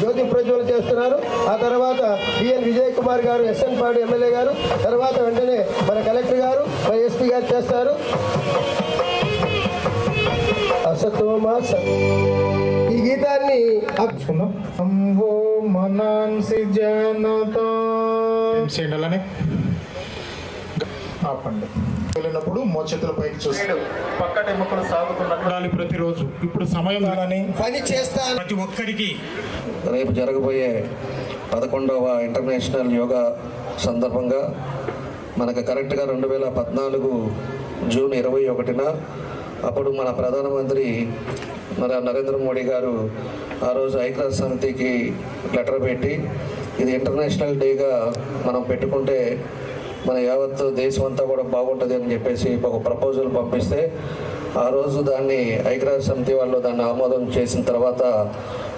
జ్యోతి ప్రజ్వల చేస్తున్నారు. ఆ తర్వాత బిఎన్ విజయ్ కుమార్ గారు ఎస్ఎన్ పాడు ఎమ్మెల్యే గారు తర్వాత వెంటనే మన కలెక్టర్ గారు మన ఎస్పీ గారు చేస్తారు. అసతోమ ఈ గీతాన్ని అంబో మనాన్సి జనత. ఆపండి వెళ్ళినప్పుడు మోచేతుల పైకి చూసి పక్కటి ముక్కలు సాగుతున్నట్టు చూడాలి ప్రతిరోజు. ఇప్పుడు సమయం పని చేస్తాను. ప్రతి ఒక్కరికి రేపు జరగబోయే పదకొండవ ఇంటర్నేషనల్ యోగా సందర్భంగా మనకు కరెక్ట్గా రెండు వేల పద్నాలుగు జూన్ ఇరవై ఒకటిన అప్పుడు మన ప్రధానమంత్రి మన నరేంద్ర మోడీ గారు ఆ రోజు ఐక్యరాజ్య సమితికి లెటర్ పెట్టి ఇది ఇంటర్నేషనల్ డేగా మనం పెట్టుకుంటే మన యావత్ దేశం అంతా కూడా బాగుంటుంది అని చెప్పేసి ఒక ప్రపోజల్ పంపిస్తే ఆ రోజు దాన్ని ఐక్యరాజ్య సమితి వాళ్ళు దాన్ని ఆమోదం చేసిన తర్వాత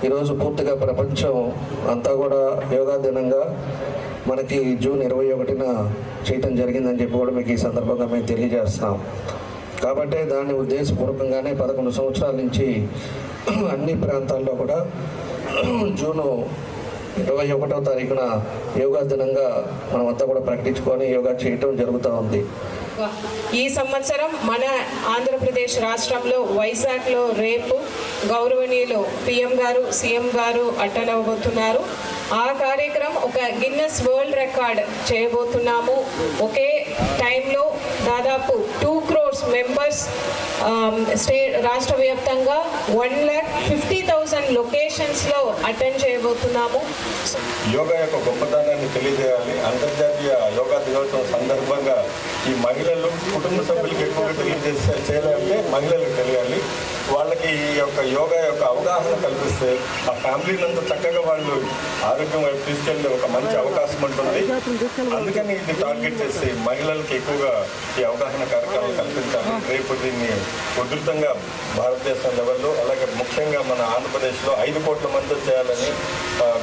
ఈరోజు పూర్తిగా ప్రపంచం అంతా కూడా యోగా దినంగా మనకి జూన్ ఇరవై ఒకటిన చేయటం జరిగిందని చెప్పి కూడా మీకు ఈ సందర్భంగా మేము తెలియజేస్తున్నాం. కాబట్టి దాన్ని ఉద్దేశపూర్వకంగానే పదకొండు సంవత్సరాల నుంచి అన్ని ప్రాంతాల్లో కూడా జూను ఇరవై ఒకటో తారీఖున యోగా దినంగా మనమంతా కూడా ప్రకటించుకొని యోగా చేయటం జరుగుతూ ఉంది. ఈ సంవత్సరం మన ఆంధ్రప్రదేశ్ రాష్ట్రంలో వైజాగ్లో రేపు గౌరవనీయులు పిఎం గారు సీఎం గారు అటెండ్ అవ్వబోతున్నారు ఆ కార్యక్రమం ఒక గిన్నెస్ వరల్డ్ రికార్డ్ చేయబోతున్నాము. ఒకే టైంలో దాదాపు టూ క్రోర్స్ మెంబర్స్ స్టే రాష్ట్ర వ్యాప్తంగా వన్ ల్యాక్ ఫిఫ్టీ థౌసండ్ లో అటెండ్ చేయబోతున్నాము. యోగా యొక్క గొప్పతనాన్ని తెలియజేయాలి. అంతర్జాతీయ యోగా దినోత్సవం సందర్భంగా ఈ మహిళలు కుటుంబ సభ్యులకు ఎక్కువగా తెలియజేసే చేయాలంటే మహిళలకు తెలియాలి. వాళ్ళ ఈ యొక్క యోగా యొక్క అవగాహన కల్పిస్తే ఆ ఫ్యామిలీని అంతా చక్కగా వాళ్ళు ఆరోగ్యం వైపు తీసుకెళ్ళే ఒక మంచి అవకాశం ఉంటుంది. అందుకని ఇది టార్గెట్ చేసి మహిళలకు ఎక్కువగా ఈ అవగాహన కార్యక్రమాలు కల్పించాలి. రేపు దీన్ని ఉధృతంగా భారతదేశం లెవెల్లో అలాగే ముఖ్యంగా మన ఆంధ్రప్రదేశ్లో ఐదు కోట్ల మంది చేయాలని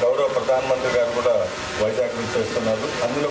గౌరవ ప్రధానమంత్రి గారు కూడా వైజాగ్ చేస్తున్నారు. అందులో